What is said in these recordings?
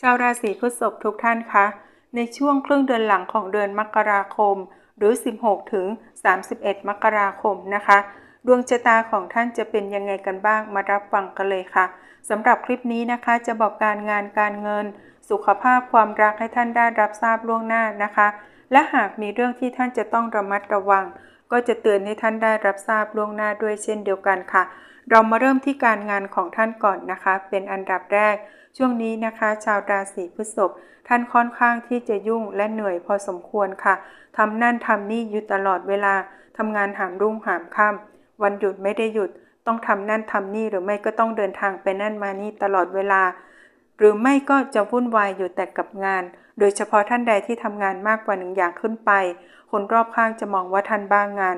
ชาวราศีพฤษภทุกท่านคะ ในช่วงครึ่งเดือนหลังของเดือนมกราคม หรือ 16 ถึง 31 มกราคมนะคะ ดวงชะตาของท่านจะเป็นยังไงกันบ้างมารับฟังกันเลยค่ะสำหรับคลิปนี้นะคะจะบอกการงานการเงิน สุขภาพความรักให้ท่านได้รับทราบล่วงหน้านะคะ และหากมีเรื่องที่ท่านจะต้องระมัดระวัง ก็จะเตือนให้ท่านได้รับทราบล่วงหน้าด้วยเช่นเดียวกันค่ะ เรามาเริ่มที่การงานของท่านก่อนนะคะ เป็นอันดับแรก ช่วงนี้นะคะ ชาวราศีพฤษภท่านค่อนข้างที่จะยุ่งและเหนื่อยพอสมควรค่ะทำนั่นทำนี่อยู่ตลอดเวลาทำงานหามรุ่งหามค่ำวันหยุดไม่ได้หยุด ต้องทำนั่นทำนี่หรือไม่ก็ต้องเดินทางไปนั่นมานี่ตลอดเวลา หรือไม่ก็จะวุ่นวายอยู่แต่กับงาน โดยเฉพาะท่านใดที่ทำงานมากกว่าหนึ่งอย่างขึ้นไป คนรอบข้างจะมองว่าท่านบ้างงาน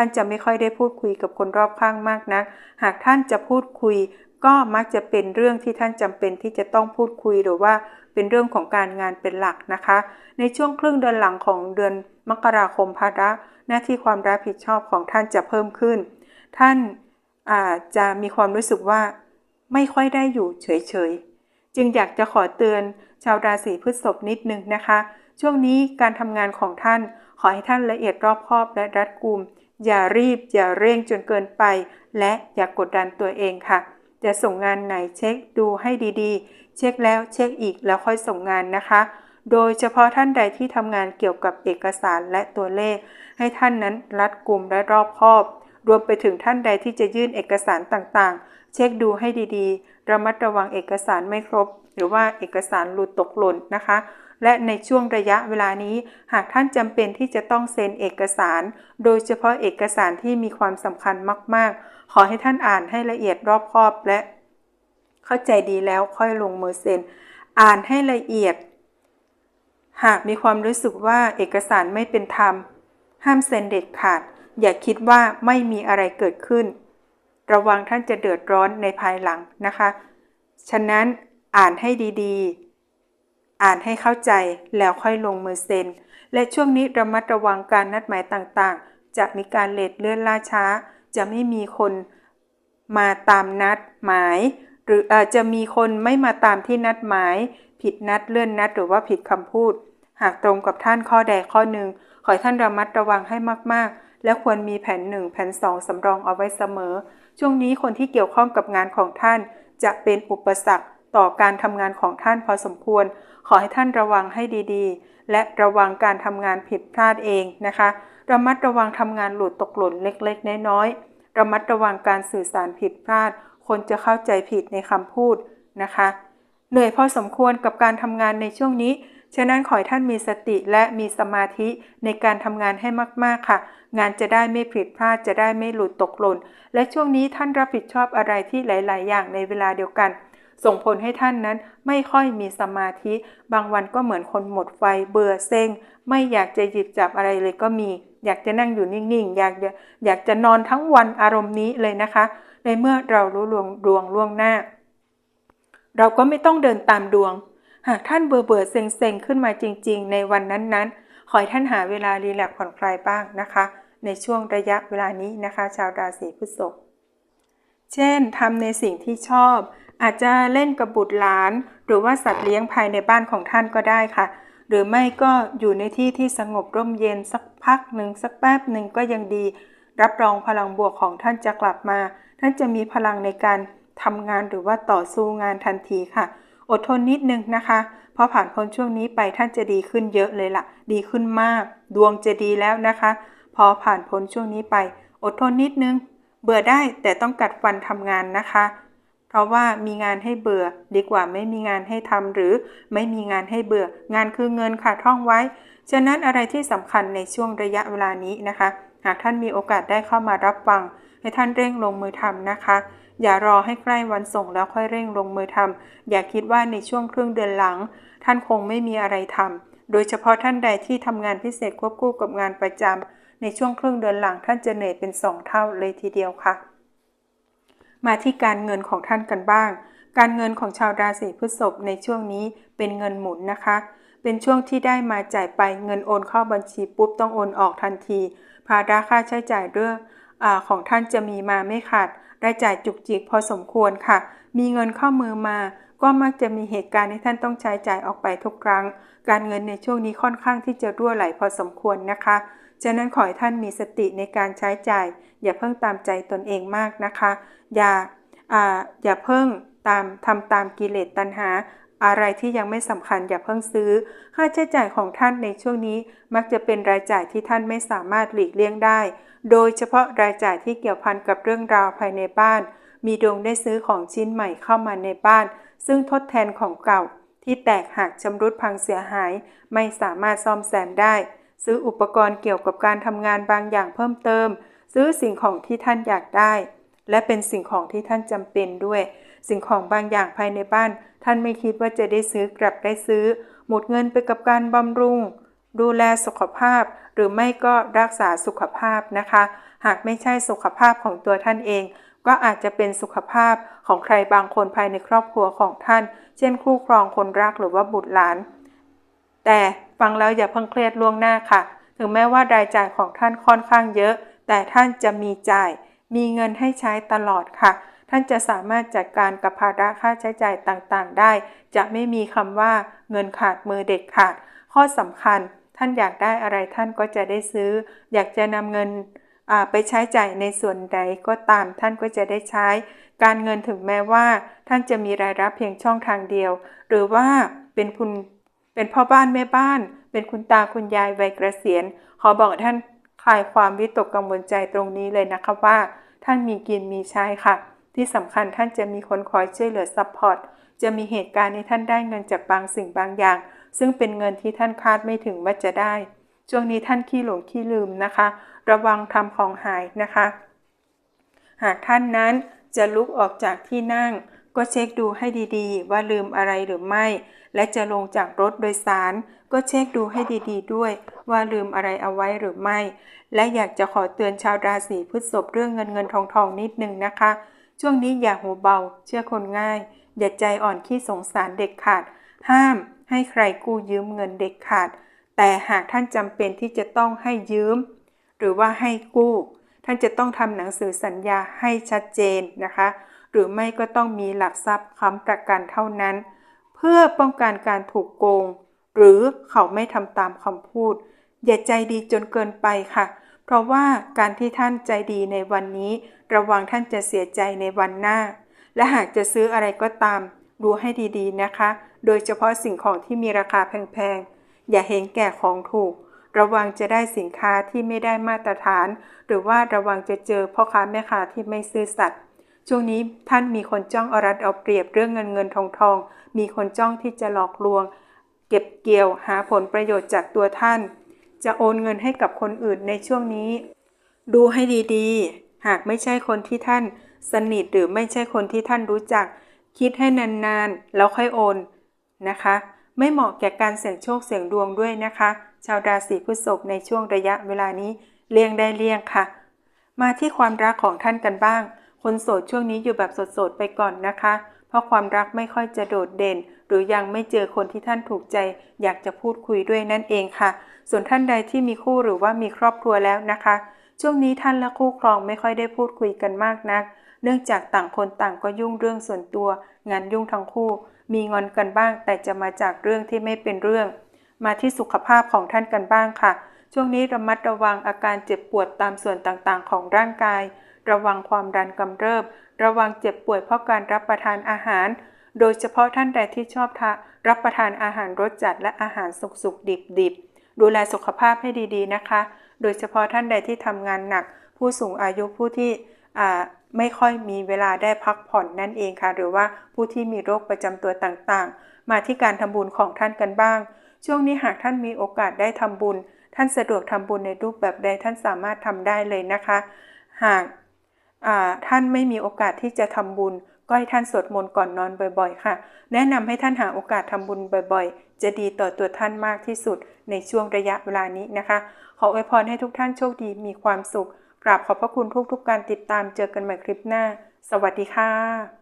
ท่านจะไม่ค่อยได้พูดคุยกับคนรอบข้างมากนัก หากท่านจะพูดคุย ก็มักจะเป็นเรื่องที่ท่านจำเป็นที่จะต้องพูดคุยหรือว่าเป็นเรื่องของการงานเป็นหลักนะคะ ในช่วงครึ่งเดือนหลังของเดือนมกราคมภาระหน้าที่ความรับผิดชอบของท่านจะเพิ่มขึ้น ท่านอาจจะมีความรู้สึกว่าไม่ค่อยได้อยู่เฉยๆ จึงอยากจะขอเตือนชาวราศีพฤษภนิดนึงนะคะ ช่วงนี้การทำงานของท่านขอให้ท่านละเอียดรอบคอบและรัดกุม อย่ารีบ อย่าเร่งจนเกินไป และอย่ากกดดันตัวเองค่ะ จะส่งงานไหนเช็คดูให้ดีๆ เช็คแล้วเช็คอีกแล้วค่อยส่งงานนะคะ โดยเฉพาะท่านใดที่ทำงานเกี่ยวกับเอกสารและตัวเลข ให้ท่านนั้นรัดกุมและรอบคอบ รวมไปถึงท่านใดที่จะยื่นเอกสารต่างๆ เช็คดูให้ดีๆ ระมัดระวังเอกสารไม่ครบ หรือว่าเอกสารหลุดตกหล่นนะคะ และในช่วงระยะเวลานี้ หากท่านจำเป็นที่จะต้องเซ็นเอกสาร โดยเฉพาะเอกสารที่มีความสำคัญมาก ๆ ขอให้ท่านอ่านให้ละเอียดรอบคอบและ เข้าใจดีแล้วค่อยลงมือเซ็น อ่านให้ละเอียด หากมีความรู้สึกว่าเอกสารไม่เป็นธรรม ห้ามเซ็นเด็ดขาด อย่าคิดว่าไม่มีอะไรเกิดขึ้น ระวังท่านจะเดือดร้อนในภายหลังนะคะ ฉะนั้นอ่านให้ดีๆ อ่านให้เข้าใจแล้วค่อยลงมือเซ็น และช่วงนี้ระมัดระวังการนัดหมายต่างๆ จะมีการเลทเลื่อนล่าช้า จะไม่มีคนมาตามนัดหมาย หรืออาจจะมีคนไม่มาตามที่นัดหมาย ผิดนัดเลื่อนนัดหรือว่าผิดคำพูด หากตรงกับท่านข้อใดข้อหนึ่ง ขอให้ท่านระมัดระวังให้มากๆ และควรมีแผนหนึ่งแผนสองสำรองเอาไว้เสมอ ช่วงนี้คนที่เกี่ยวข้องกับงานของท่าน จะเป็นอุปสรรค ต่อการทำงานของท่านพอสมควร ขอให้ท่านระวังให้ดีๆ และระวังการทำงานผิดพลาดเองนะคะ ระมัดระวังทำงานหลุดตกหล่นเล็กๆ น้อยๆ ระมัดระวังการสื่อสารผิดพลาด คนจะเข้าใจผิดในคำพูดนะคะ เหนื่อยพอสมควรกับการทำงานในช่วงนี้ ฉะนั้นขอให้ท่านมีสติและมีสมาธิในการทำงานให้มากๆค่ะ งานจะได้ไม่ผิดพลาดจะได้ไม่หลุดตกหล่น และช่วงนี้ท่านรับผิดชอบอะไรที่หลาย ๆ อย่างในเวลาเดียวกัน ส่งผลให้ท่านนั้นไม่ค่อยมีสมาธิ บางวันก็เหมือนคนหมดไฟเบื่อเซ็ง ไม่อยากจะหยิบจับอะไรเลยก็มี อยากจะนั่งอยู่นิ่งๆ อยากจะอยากจะนอนทั้งวันอารมณ์นี้เลยนะคะ ในเมื่อเรารู้ลวงดวงล่วงหน้า เราก็ไม่ต้องเดินตามดวง หากท่านเบื่อเบื่อเซ็งเซ็งขึ้นมาจริง ๆ ในวันนั้นๆ ขอให้ท่านหาเวลารีแลกผ่อนคลายบ้างนะคะ ในช่วงระยะเวลานี้นะคะ ชาวราศีพฤษภเช่นทำในสิ่งที่ชอบ อาจจะเล่นกับบุตรหลาน หรือว่าสัตว์เลี้ยงภายในบ้านของท่านก็ได้ค่ะ หรือไม่ก็อยู่ในที่ที่สงบร่มเย็นสักพักหนึ่งสักแป๊บหนึ่งก็ยังดี รับรองพลังบวกของท่านจะกลับมา ท่านจะมีพลังในการทำงานหรือว่าต่อสู้งานทันทีค่ะ อดทนนิดนึงนะคะพอผ่านพ้นช่วงนี้ไปท่านจะดีขึ้นเยอะเลยล่ะ ดีขึ้นมาก ดวงจะดีแล้วนะคะ พอผ่านพ้นช่วงนี้ไป อดทนนิดนึง เบื่อได้แต่ต้องกัดฟันทำงานนะคะ เพราะว่ามีงานให้เบื่อ ดีกว่าไม่มีงานให้ทำหรือไม่มีงานให้เบื่อ งานคือเงินค่ะท่องไว้ ฉะนั้นอะไรที่สำคัญในช่วงระยะเวลานี้นะคะ หากท่านมีโอกาสได้เข้ามารับฟัง ให้ท่านเร่งลงมือทำนะคะ อย่ารอให้ใกล้วันส่งแล้วค่อยเร่งลงมือทำอย่าคิดว่าในช่วงครึ่งเดือนหลัง ท่านคงไม่มีอะไรทำโดยเฉพาะท่านใดที่ทำงานพิเศษควบคู่กับงานประจำในช่วงครึ่งเดือนหลังท่านจะเหนื่อยเป็นสองเท่าเลยทีเดียวค่ะ มาที่การเงินของท่านกันบ้าง การเงินของชาวราศีพฤษภในช่วงนี้เป็นเงินหมุนนะคะ เป็นช่วงที่ได้มาจ่ายไปเงินโอนเข้าบัญชีปุ๊บต้องโอนออกทันที ภาระค่าใช้จ่ายเรื่องอของท่านจะมีมาไม่ขาดรายจ่ายจุกจิกพอสมควรค่ะ มีเงินเข้ามือมา ก็มักจะมีเหตุการณ์ที่ท่านต้องใช้จ่ายออกไปทุกครั้ง การเงินในช่วงนี้ค่อนข้างที่จะรั่วไหลพอสมควรนะคะ ฉะนั้นขอให้ท่านมีสติในการใช้จ่าย อย่าเพิ่งตามใจตนเองมากนะคะ อย่าอ่าอย่าเพิ่งตามทำตามกิเลสตัณหา อะไรที่ยังไม่สำคัญอย่าเพิ่งซื้อ ค่าใช้จ่ายของท่านในช่วงนี้มักจะเป็นรายจ่ายที่ท่านไม่สามารถหลีกเลี่ยงได้ โดยเฉพาะรายจ่ายที่เกี่ยวพันกับเรื่องราวภายในบ้าน มีดวงได้ซื้อของชิ้นใหม่เข้ามาในบ้าน ซึ่งทดแทนของเก่า ที่แตกหักชำรุดพังเสียหาย ไม่สามารถซ่อมแซมได้ ซื้ออุปกรณ์เกี่ยวกับการทำงานบางอย่างเพิ่มเติม ซื้อสิ่งของที่ท่านอยากได้ และเป็นสิ่งของที่ท่านจำเป็นด้วย สิ่งของบางอย่างภายในบ้าน ท่านไม่คิดว่าจะได้ซื้อกลับได้ซื้อ หมดเงินไปกับการบำรุง ดูแลสุขภาพ หรือไม่ก็รักษาสุขภาพนะคะ หากไม่ใช่สุขภาพของตัวท่านเอง ก็อาจจะเป็นสุขภาพของใครบางคนภายในครอบครัวของท่าน เช่นคู่ครองคนรักหรือว่าบุตรหลาน แต่ฟังแล้วอย่าเพิ่งเครียดล่วงหน้าค่ะ ถึงแม้ว่ารายจ่ายของท่านค่อนข้างเยอะ แต่ท่านจะมีจ่าย มีเงินให้ใช้ตลอดค่ะ ท่านจะสามารถจัดการกับภาระค่าใช้จ่ายต่างๆ ได้ จะไม่มีคำว่าเงินขาดมือเด็กขาด ข้อสำคัญท่านอยากได้อะไรท่านก็จะได้ซื้อ อยากจะนำเงินไปใช้จ่ายในส่วนใดก็ตามท่านก็จะได้ใช้ การเงินถึงแม้ว่า ท่านจะมีรายรับเพียงช่องทางเดียว หรือว่าเป็นคุณเป็นพ่อบ้านแม่บ้าน เป็นคุณตาคุณยายวัยเกษียณ ขอบอกท่าน ลายความวิตกกังวลใจตรงนี้เลยนะคะว่า ท่านมีกินมีใช้ค่ะ ที่สำคัญท่านจะมีคนคอยช่วยเหลือซัพพอร์ตจะมีเหตุการณ์ในท่านได้เงินจากบางสิ่งบางอย่าง ซึ่งเป็นเงินที่ท่านคาดไม่ถึงว่าจะได้ ช่วงนี้ท่านขี้หลงขี้ลืมนะคะ ระวังทำของหายนะคะ หากท่านนั้นจะลุกออกจากที่นั่ง ก็เช็คดูให้ดีๆ ว่าลืมอะไรหรือไม่ และจะลงจากรถโดยสาร ก็เช็คดูให้ดีๆ ด้วย ว่าลืมอะไรเอาไว้หรือไม่ และอยากจะขอเตือนชาวราศีพฤษภเรื่องเงินเงินทองทองนิดนึงนะคะ ช่วงนี้อย่าหูเบา เชื่อคนง่าย อย่าใจอ่อนขี้สงสารเด็กขาด ห้ามให้ใครกู้ยืมเงินเด็กขาด แต่หากท่านจำเป็นที่จะต้องให้ยืม หรือว่าให้กู้ ท่านจะต้องทำหนังสือสัญญาให้ชัดเจนนะคะ หรือไม่ก็ต้องมีหลักทรัพย์ค้ำประกันเท่านั้น เพื่อป้องกันการถูกโกง หรือเขาไม่ทำตามคำพูด อย่าใจดีจนเกินไปค่ะ เพราะว่าการที่ท่านใจดีในวันนี้ ระวังท่านจะเสียใจในวันหน้า และหากจะซื้ออะไรก็ตาม ดูให้ดีๆนะคะ โดยเฉพาะสิ่งของที่มีราคาแพงๆ อย่าเห็นแก่ของถูกระวังจะได้สินค้าที่ไม่ได้มาตรฐาน หรือว่าระวังจะเจอพ่อค้าแม่ค้าที่ไม่ซื่อสัตย์ ช่วงนี้ท่านมีคนจ้องอรัดเอาเปรียบเรื่องเงินเงินทองทอง มีคนจ้องที่จะหลอกลวง เก็บเกี่ยวหาผลประโยชน์จากตัวท่าน จะโอนเงินให้กับคนอื่นในช่วงนี้ ดูให้ดีๆ หากไม่ใช่คนที่ท่าน สนิทหรือไม่ใช่คนที่ท่านรู้จัก คิดให้นานๆ แล้วค่อยโอนนะคะ ไม่เหมาะแก่การเสี่ยงโชคเสี่ยงดวงด้วยนะคะ ชาวราศีพฤษภในช่วงระยะเวลานี้เลี่ยงได้เลี่ยงค่ะ มาที่ความรักของท่านกันบ้าง คนโสดช่วงนี้อยู่แบบโสดๆไปก่อนนะคะ เพราะความรักไม่ค่อยจะโดดเด่น หรือยังไม่เจอคนที่ท่านถูกใจ อยากจะพูดคุยด้วยนั่นเองค่ะ ส่วนท่านใดที่มีคู่หรือว่ามีครอบครัวแล้วนะคะ ช่วงนี้ท่านและคู่ครองไม่ค่อยได้พูดคุยกันมากนัก เนื่องจากต่างคนต่างก็ยุ่งเรื่องส่วนตัว งานยุ่งทั้งคู่ มีงอนกันบ้าง แต่จะมาจากเรื่องที่ไม่เป็นเรื่อง มาที่สุขภาพของท่านกันบ้างค่ะ ช่วงนี้ระมัดระวังอาการเจ็บปวดตามส่วนต่างๆ ของร่างกาย ระวังความดันกำเริบ ระวังเจ็บป่วยเพราะการรับประทานอาหาร โดยเฉพาะท่านใดที่ชอบทารับประทานอาหารรสจัดและอาหารสุกๆดิบๆ ดูแลสุขภาพให้ดีๆนะคะ โดยเฉพาะท่านใดที่ทำงานหนัก ผู้สูงอายุผู้ที่ไม่ค่อยมีเวลาได้พักผ่อนนั่นเองค่ะ หรือว่าผู้ที่มีโรคประจำตัวต่างๆ มาที่การทำบุญของท่านกันบ้าง ช่วงนี้หากท่านมีโอกาสได้ทำบุญ ท่านสะดวกทำบุญในรูปแบบใดท่านสามารถทำได้เลยนะคะ หาก ท่านไม่มีโอกาสที่จะทำบุญ ก็ให้ท่านสวดมนต์ก่อนนอนบ่อย ๆ ค่ะ แนะนำให้ท่านหาโอกาสทำบุญบ่อย ๆ จะดีต่อตัวท่านมากที่สุดในช่วงระยะเวลานี้นะคะ ขออวยพรให้ทุกท่านโชคดีมีความสุขกราบขอบพระคุณทุกๆการติดตามเจอกันใหม่คลิปหน้า สวัสดีค่ะ